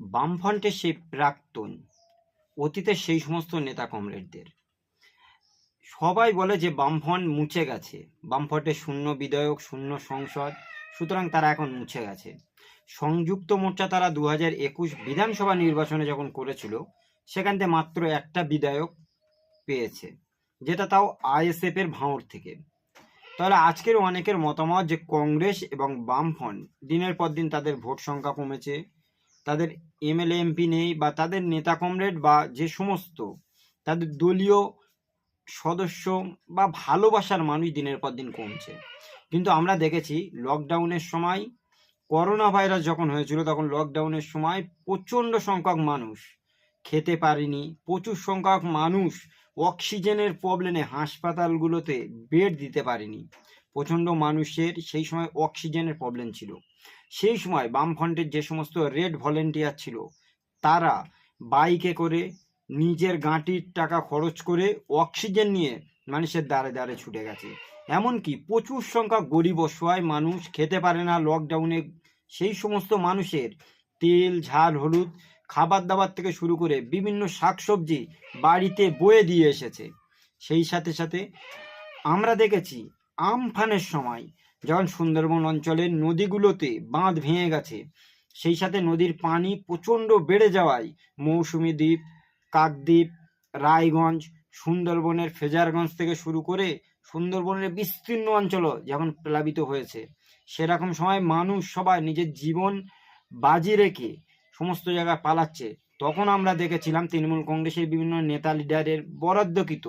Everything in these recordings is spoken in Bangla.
বামফ্রন্টের সেই প্রাক্তন, অতীতের সেই সমস্ত নেতা কমরেডদের সবাই বলে যে বামফ্রন্ট মুছে গেছে। বামফ্রন্টের শূন্য বিধায়ক, শূন্য সংসদ, সুতরাং তারা এখন মুছে গেছে। সংযুক্ত মোর্চা তারা দু হাজার একুশ বিধানসভা নির্বাচনে যখন করেছিল, সেখান থেকে মাত্র একটা বিধায়ক পেয়েছে, যেটা তাও আইএসএফ এর ভাঁড় থেকে। তাহলে আজকের অনেকের মতামত যে কংগ্রেস এবং বামফ্রন্ট দিনের পর দিন তাদের ভোট সংখ্যা কমেছে তাদের এমএলএ, এমপি নেই বা তাদের নেতা কমরেড বা যে সমস্ত তাদের দলীয় সদস্য বা ভালোবাসার মানুষ দিনের পর দিন কমছে। কিন্তু আমরা দেখেছি লকডাউনের সময়, করোনা ভাইরাস যখন হয়েছিল তখন লকডাউনের সময় প্রচণ্ড সংখ্যক মানুষ খেতে পারেনি, প্রচুর সংখ্যক মানুষ অক্সিজেনের প্রবলেমে হাসপাতালগুলোতে বেড দিতে পারেনি। প্রচণ্ড মানুষের সেই সময় অক্সিজেনের প্রবলেম ছিল। সেই সময় বামফ্রন্টের যে সমস্ত রেড ভলেন্টিয়ার ছিল, তারা বাইকে করে নিজের গাঁটির টাকা খরচ করে অক্সিজেন নিয়ে মানুষের দ্বারে দ্বারে ছুটে গেছে। এমনকি প্রচুর সংখ্যা গরিব অসহায় মানুষ খেতে পারে না লকডাউনে সেই সমস্ত মানুষের তেল, ঝাল, হলুদ খাবার দাবার থেকে শুরু করে বিভিন্ন শাকসবজি বাড়িতে বয়ে দিয়ে এসেছে। সেই সাথে সাথে আমরা দেখেছি, আমফানের সময় যখন সুন্দরবন অঞ্চলের নদীগুলোতে বাঁধ ভেঙে গেছে, সেই সাথে নদীর পানি প্রচণ্ড বেড়ে যাওয়ায় মৌসুমী দ্বীপ, কাকদ্বীপ, রায়গঞ্জ, সুন্দরবনের ফেজারগঞ্জ থেকে শুরু করে সুন্দরবনের বিস্তীর্ণ অঞ্চলও যখন প্লাবিত হয়েছে, সেরকম সময় মানুষ সবাই নিজের জীবন বাজি রেখে সমস্ত জায়গায় পালাচ্ছে। তখন আমরা দেখেছিলাম তৃণমূল কংগ্রেসের বিভিন্ন নেতা লিডারের বরাদ্দকৃত।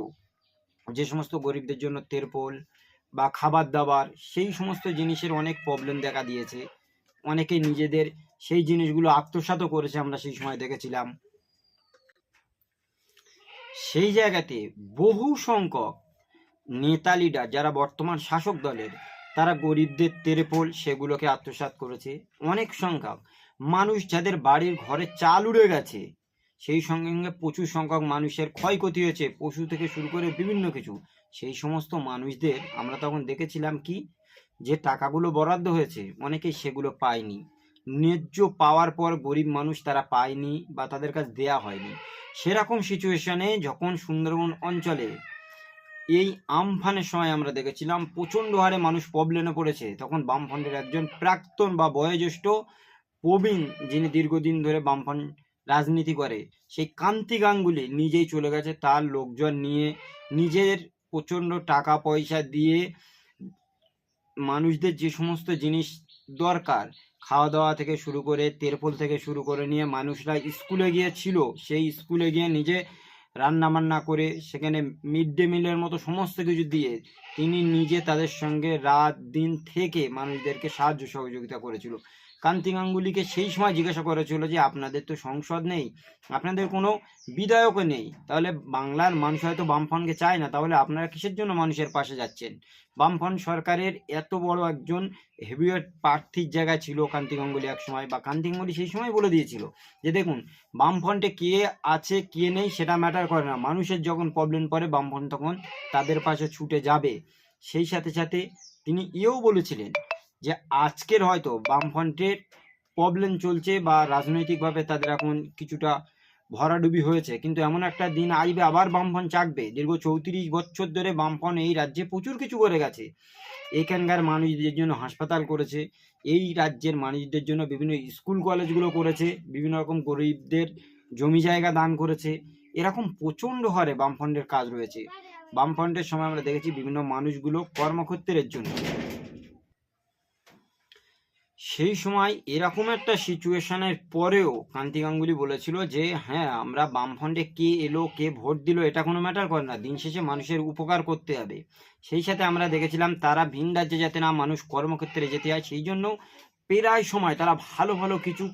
যে সমস্ত গরিবদের জন্য তেরপোল বা খাবার দাবার, সেই সমস্ত জিনিসের অনেক প্রবলেম দেখা দিয়েছে। অনেকে নিজেদের সেই জিনিসগুলো আত্মসাতও করেছে আমরা সেই সময় দেখেছিলাম। সেই জায়গাতে বহু সংখ্যক নেতা লিডার যারা বর্তমান শাসক দলের, তারা গরিবদের তেরেপোল সেগুলোকে আত্মসাৎ করেছে। অনেক সংখ্যক মানুষ যাদের বাড়ির ঘরে চাল উড়ে গেছে, সেই সঙ্গে সঙ্গে প্রচুর সংখ্যক মানুষের ক্ষয়ক্ষতি হয়েছে, পশু থেকে শুরু করে বিভিন্ন কিছু। সেই সমস্ত মানুষদের আমরা তখন দেখেছিলাম কি? যে টাকাগুলো বরাদ্দ হয়েছে, অনেকেই সেগুলো পায়নি। ন্যায্য পাওয়ার পর গরিব মানুষ তারা পায়নি বা তাদের কাছে দেয়া হয়নি। সেরকম সিচুয়েশনে যখন সুন্দরবন অঞ্চলে এই আমফানের সময় আমরা দেখেছিলাম, প্রচণ্ড হারে মানুষ প্রবলেমে পড়েছে। তখন বামফ্রন্টের একজন প্রাক্তন বা বয়োজ্যেষ্ঠ প্রবীণ, যিনি দীর্ঘদিন ধরে বামফ্রন্ট রাজনীতি করে, সেই কান্তি গাঙ্গুলি নিজেই চলে গেছে। তার লোকজন নিয়ে নিজের প্রচণ্ড টাকা পয়সা দিয়ে মানুষদের যে সমস্ত জিনিস দরকার খাওয়া দাওয়া থেকে শুরু করে তেরপোল থেকে শুরু করে নিয়ে মানুষরা স্কুলে গিয়েছিল, সেই স্কুলে গিয়ে নিজে রান্না বান্না করে সেখানে মিড ডে মিলের মতো সমস্ত কিছু দিয়ে তিনি নিজে তাদের সঙ্গে রাত দিন থেকে মানুষদেরকে সাহায্য সহযোগিতা করেছিল। কান্তি গাঙ্গুলিকে সেই সময় জিজ্ঞাসা করেছিল যে, আপনাদের তো সংসদ নেই, আপনাদের কোনো বিধায়কও নেই। তাহলে বাংলার মানুষ হয়তো বামফ্রন্টকে চায় না, তাহলে আপনারা কিসের জন্য মানুষের পাশে যাচ্ছেন? বামফ্রন্ট সরকারের এত বড় একজন হেভিওয়েট প্রার্থীর জায়গায় ছিল কান্তি গাঙ্গুলি এক সময়, বা কান্তি গাঙ্গুলি সেই সময় বলে দিয়েছিল যে, দেখুন, বামফ্রন্টে কে আছে, কে নেই, সেটা ম্যাটার করে না। মানুষের যখন প্রবলেম পড়ে, বামফ্রন্ট তখন তাদের পাশে ছুটে যাবে। সেই সাথে সাথে তিনি এও বলেছিলেন যে আজকের হয়তো বামফ্রন্টের প্রবলেম চলছে বা রাজনৈতিকভাবে তাদের এখন কিছুটা ভরাডুবি হয়েছে, কিন্তু এমন একটা দিন আসবে, আবার বামফ্রন্ট চাকবে। দীর্ঘ চৌত্রিশ বছর ধরে বামফ্রন্ট এই রাজ্যে প্রচুর কিছু করে গেছে। এখানকার মানুষদের জন্য হাসপাতাল করেছে, এই রাজ্যের মানুষদের জন্য বিভিন্ন স্কুল কলেজগুলো করেছে, বিভিন্ন রকম গরিবদের জমি জায়গা দান করেছে। এরকম প্রচণ্ড হারে বামফ্রন্টের কাজ রয়েছে। বামফ্রন্টের সময় আমরা দেখেছি বিভিন্ন মানুষগুলো কর্মক্ষেত্রের জন্য। সেই সময় এরকম একটা সিচুয়েশনের পরেও কান্তি গাঙ্গুলি বলেছিল যে হ্যাঁ আমরা বামফ্রন্টে কে এলো, কে ভোট দিল, এটা কোনো ম্যাটার করে না। দিন শেষে মানুষের উপকার করতে হবে। সেই সাথে আমরা দেখেছিলাম তারা ভিন রাজ্যে যাতে না মানুষ কর্মক্ষেত্রে যেতে হয়, সেই জন্য প্রায় সময় তারা ভালো ভালো কিছু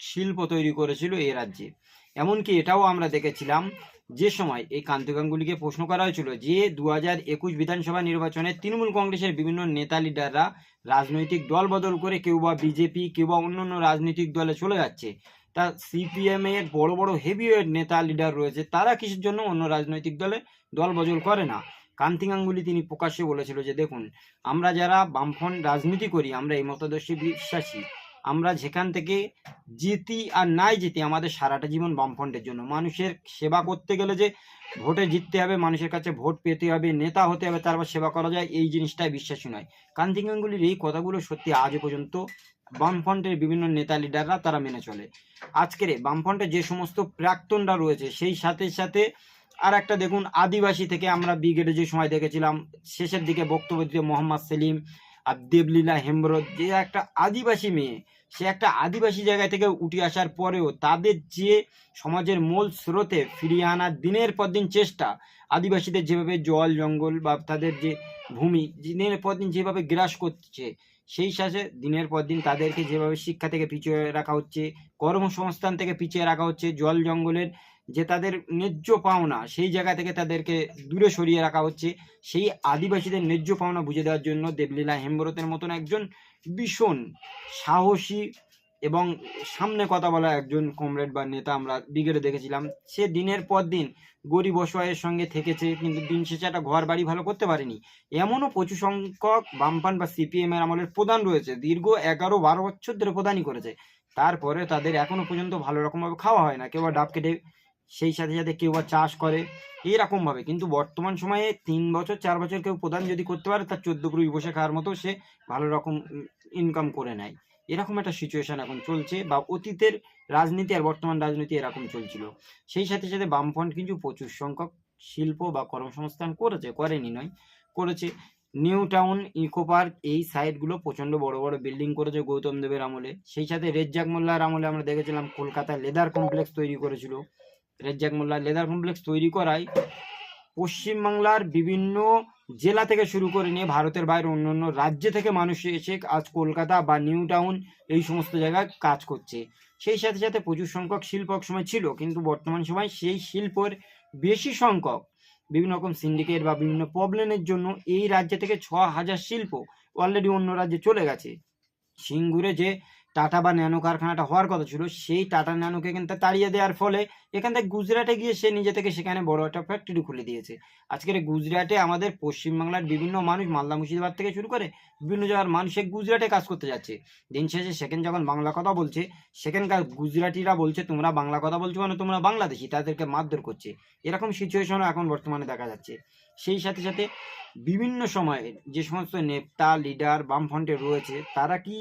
শিল্প তৈরি করেছিল এ রাজ্যে। এমনকি এটাও আমরা দেখেছিলাম যে সময় এই কান্তি গাঙ্গুলিকে প্রশ্ন করা হয়েছিল যে দু হাজার একুশ বিধানসভা নির্বাচনে তৃণমূল কংগ্রেসের বিভিন্ন নেতা লিডাররা রাজনৈতিক দল বদল করে কেউ বা বিজেপি, কেউ বা অন্য অন্য রাজনৈতিক দলে চলে যাচ্ছে। তা সিপিএম এর বড় বড় হেভিওয়েট নেতা লিডার রয়েছে, তারা কিসের জন্য অন্য রাজনৈতিক দলে দল বদল করে না? কান্তি গাঙ্গুলি তিনি প্রকাশ্যে বলেছিল যে, দেখুন, আমরা যারা বামফ্রন্ট রাজনীতি করি, আমরা এই মতাদর্শে বিশ্বাসী। আমরা যেখান থেকে জিতি আর নাই জিতি আমাদের সারাটা জীবন বামফ্রন্টের জন্য। মানুষের সেবা করতে গেলে যে ভোটে জিততে হবে, মানুষের কাছে ভোট পেতে হবে, নেতা হতে হবে, তারপর সেবা করা যায়, এই জিনিসটাই বিশ্বাসী নয়। কান্তি গাঙ্গুলির এই কথাগুলো সত্যি আজও পর্যন্ত বামফ্রন্টের বিভিন্ন নেতা লিডাররা তারা মেনে চলে। আজকের বামফ্রন্টের যে সমস্ত প্রাক্তনরা রয়েছে, সেই সাথে সাথে আর একটা দেখুন, আদিবাসী থেকে আমরা ব্রিগেডে যে সময় দেখেছিলাম, শেষের দিকে বক্তব্য দিতে মোহাম্মদ সেলিম আর দেবলীলা হেমব্রত যে একটা আদিবাসী মেয়ে, সে একটা আদিবাসী জায়গা থেকে উঠে আসার পরেও তাদের যে সমাজের মূল স্রোতে ফিরিয়ে আনার দিনের পর দিন চেষ্টা, আদিবাসীদের যেভাবে জল, জঙ্গল বা তাদের যে ভূমি, দিনের পর দিন যেভাবে গ্রাস করছে, সেই সাথে দিনের পর দিন তাদেরকে যেভাবে শিক্ষা থেকে পিছিয়ে রাখা হচ্ছে, কর্মসংস্থান থেকে পিছিয়ে রাখা হচ্ছে, জল, জঙ্গলের যে তাদের ন্যায্য পাওনা, সেই জায়গা থেকে তাদেরকে দূরে সরিয়ে রাখা হচ্ছে। সেই আদিবাসীদের ন্যায্য পাওনা বুঝে দেওয়ার জন্য দেবলীলা হেমব্রতের মতন একজন ভীষণ সাহসী এবং সামনে কথা বলা একজন কমরেড বা নেতা আমরা ব্রিগেডে দেখেছিলাম। সে দিনের পর দিন গরিব অসহায়ের সঙ্গে থেকেছে, কিন্তু দিন শেষে একটা ঘর বাড়ি ভালো করতে পারেনি। এমনও প্রচুর সংখ্যক বামপান বা সিপিএম এর আমলের প্রধান রয়েছে, দীর্ঘ এগারো বারো বছর ধরে প্রধানই করেছে। তারপরে তাদের এখনও পর্যন্ত ভালো রকমভাবে খাওয়া হয় না। কেউ ডাব কেটে সেই সাথে সাথে কেউ বা চাষ করে, এইরকম ভাবে। কিন্তু বর্তমান সময়ে তিন বছর, চার বছর কেউ প্রধান যদি করতে পারে, তার চোদ্দ কুড়ি বসে খাওয়ার মতো সে ভালো রকম ইনকাম করে নেয়। এরকম একটা সিচুয়েশন এখন চলছে বা অতীতের রাজনীতি আর বর্তমান রাজনীতি এরকম চলছিল। সেই সাথে সাথে বামফ্রন্ট কিন্তু প্রচুর সংখ্যক শিল্প বা কর্মসংস্থান করেছে, করেনি নয়, করেছে। নিউ টাউন, ইকো পার্ক, এই সাইটগুলো প্রচণ্ড বড় বড় বিল্ডিং করেছে গৌতম দেবের আমলে। সেই সাথে রেজ্জাক মোল্লার আমলে আমরা দেখেছিলাম, কলকাতায় লেদার কমপ্লেক্স তৈরি করেছিল। রেজ্জাক মোল্লা লেদার কমপ্লেক্স তৈরি করায় পশ্চিমবাংলার বিভিন্ন জেলা থেকে শুরু করে নিয়ে ভারতের বাইরে অন্য অন্য রাজ্য থেকে মানুষ এসে আজ কলকাতা বা নিউ টাউন এই সমস্ত জায়গায় কাজ করছে। সেই সাথে সাথে প্রচুর সংখ্যক শিল্প এক সময় ছিল, কিন্তু বর্তমান সময় সেই শিল্পের বেশি সংখ্যক বিভিন্ন রকম সিন্ডিকেট বা বিভিন্ন প্রবলেমের জন্য এই রাজ্য থেকে ছ হাজার শিল্প অলরেডি অন্য রাজ্যে চলে গেছে। সিঙ্গুরে যে টাটা বা ন্যানো কারখানাটা হওয়ার কথা ছিল, সেই টাটা ন্যানোকে কিন্তু তাড়িয়ে দেওয়ার ফলে এখান থেকে গুজরাটে গিয়ে সে নিজে থেকে সেখানে বড় একটা ফ্যাক্টরি খুলে দিয়েছে। আজকের গুজরাটে আমাদের পশ্চিমবাংলার বিভিন্ন মানুষ মালদা, মুর্শিদাবাদ থেকে শুরু করে বিভিন্ন জায়গার মানুষ সে গুজরাটে কাজ করতে যাচ্ছে। দিন শেষে সেখানে যখন বাংলা কথা বলছে, সেখানকার গুজরাটিরা বলছে, তোমরা বাংলা কথা বলছো মানে তোমরা বাংলাদেশি, তাদেরকে মারধর করছে। এরকম সিচুয়েশনও এখন বর্তমানে দেখা যাচ্ছে। সেই সাথে সাথে বিভিন্ন সময়ে যে সমস্ত নেতা লিডার বামফ্রন্টে রয়েছে, তারা কি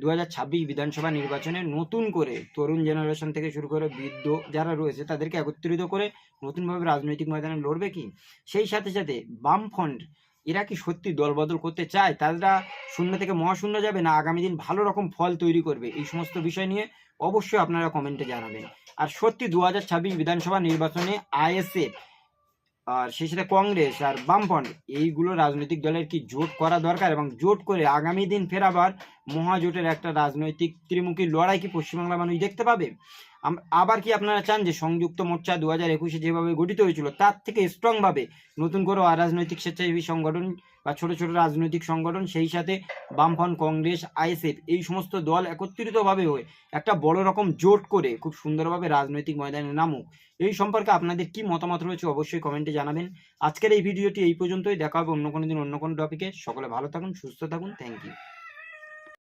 দু হাজার ছাব্বিশ বিধানসভা নির্বাচনে নতুন করে তরুণ জেনারেশন থেকে শুরু করে বৃদ্ধ যারা রয়েছে, তাদেরকে একত্রিত করে নতুনভাবে রাজনৈতিক ময়দানে লড়বে কি? সেই সাথে সাথে বামফ্রন্ট, এরা কি সত্যি দলবদল করতে চায়? তারা শূন্য থেকে মহাশূন্য যাবে না আগামী দিন ভালো রকম ফল তৈরি করবে? এই সমস্ত বিষয় নিয়ে অবশ্যই আপনারা কমেন্টে জানাবেন। আর সত্যি দু হাজার ছাব্বিশ বিধানসভা নির্বাচনে আইএসএফ আর সেই সাথে কংগ্রেস আর বামপন্থ এইগুলো রাজনৈতিক দলের কি জোট করা দরকার? এবং জোট করে আগামী দিন ফের আবার মহাজোটের একটা রাজনৈতিক ত্রিমুখী লড়াই কি পশ্চিমবাংলার মানুষ দেখতে পাবে? আবার কি আপনারা চান যে সংযুক্ত মোর্চা দু হাজার একুশে যেভাবে গঠিত হয়েছিল, তার থেকে স্ট্রংভাবে নতুন করে রাজনৈতিক স্বেচ্ছাসেবী সংগঠন বা ছোট ছোট রাজনৈতিক সংগঠন, সেই সাথে বামফ্রন্ট, কংগ্রেস, আইএসএফ এই সমস্ত দল একত্রিতভাবে হয়ে একটা বড় রকম জোট করে খুব সুন্দরভাবে রাজনৈতিক ময়দানে নামুক। এই সম্পর্কে আপনাদের কি মতামত রয়েছে অবশ্যই কমেন্টে জানাবেন। আজকের এই ভিডিওটি এই পর্যন্তই, দেখা হবে অন্য কোনো দিন অন্য কোনো টপিকে সকলে ভালো থাকুন, সুস্থ থাকুন থ্যাংক ইউ